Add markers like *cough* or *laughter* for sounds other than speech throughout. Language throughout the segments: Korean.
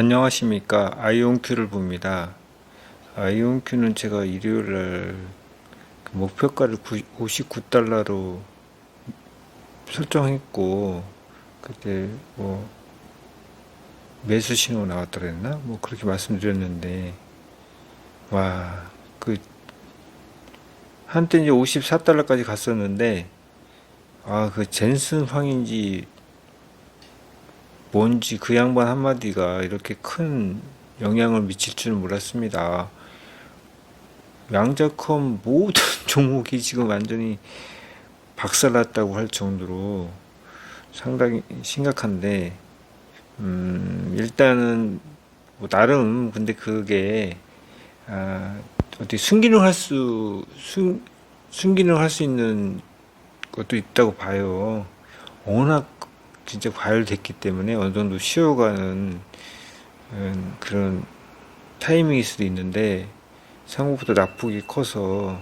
안녕하십니까 아이온큐를 봅니다. 아이온큐는 제가 일요일날 그 목표가를 59달러로 설정했고 그때 뭐 매수 신호 나왔다 그랬나? 뭐 그렇게 말씀드렸는데 와 그 한때 이제 54달러까지 갔었는데 아 그 젠슨 황인지 뭔지 그 양반 한마디가 이렇게 큰 영향을 미칠 줄은 몰랐습니다. 양자컴 모든 *laughs* 종목이 지금 완전히 박살났다고 할 정도로 상당히 심각한데, 음, 일단은 뭐 나름 근데 그게 아, 어떻게 순기능 할 수, 순, 순기능 할 수 있는 것도 있다고 봐요. 워낙 진짜 과열됐기 때문에 어느 정도 쉬어가는 음, 그런 타이밍일 수도 있는데 생각보다 낙폭이 커서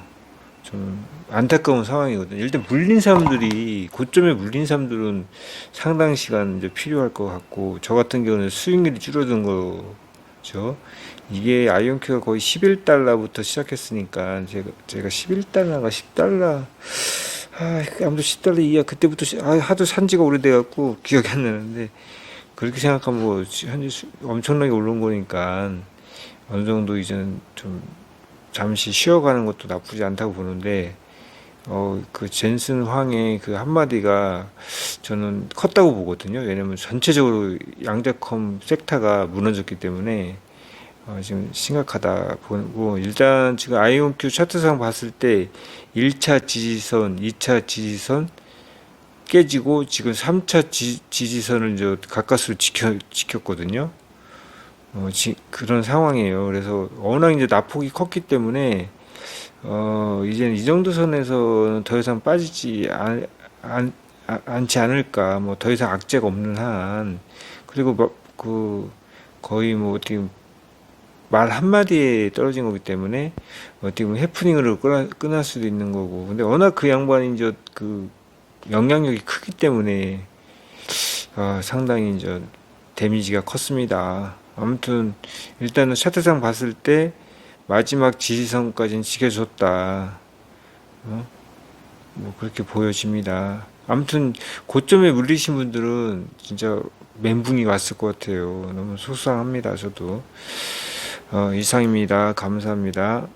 좀 안타까운 상황이거든요. 일단 물린 사람들이 고점에 물린 사람들은 상당 시간 이제 필요할 것 같고 저 같은 경우는 수익률이 줄어든 거죠. 이게 아이온큐가 거의 11달러부터 시작했으니까 제가 제가 11달러가 10달러 아, 아무도 10달러 이하 그때부터 시- 아, 하도 산지가 오래돼갖고 기억이 안 나는데 그렇게 생각하면 뭐 현재 수- 엄청나게 오른 거니까 어느 정도 이제는 좀 잠시 쉬어가는 것도 나쁘지 않다고 보는데 어, 그 젠슨 황의 그 한마디가 저는 컸다고 보거든요. 왜냐면 전체적으로 양자컴 섹터가 무너졌기 때문에 어, 지금 심각하다 보고 일단 지금 아이온큐 차트상 봤을 때 1차 지지선, 2차 지지선 깨지고 지금 3차 지, 지지선을 이제 가까스로 지켜, 지켰거든요. 어, 지, 그런 상황이에요. 그래서 워낙 이제 낙폭이 컸기 때문에 어, 이제는 이 정도 선에서는 더 이상 빠지지 않, 않, 아- 않지 않을까. 뭐 더 이상 악재가 없는 한 그리고 뭐, 그 거의 뭐 어떻게 말 한마디에 떨어진 거기 때문에 어떻게 보면 해프닝으로 끊어, 끊을 수도 있는 거고 근데 워낙 그 양반이 이제 그 영향력이 크기 때문에 어, 상당히 이제 데미지가 컸습니다. 아무튼 일단은 차트상 봤을 때 마지막 지지선까지는 지켜줬다. 어? 뭐 그렇게 보여집니다. 아무튼 고점에 물리신 분들은 진짜 멘붕이 왔을 것 같아요. 너무 속상합니다. 저도. 어, 이상입니다. 감사합니다.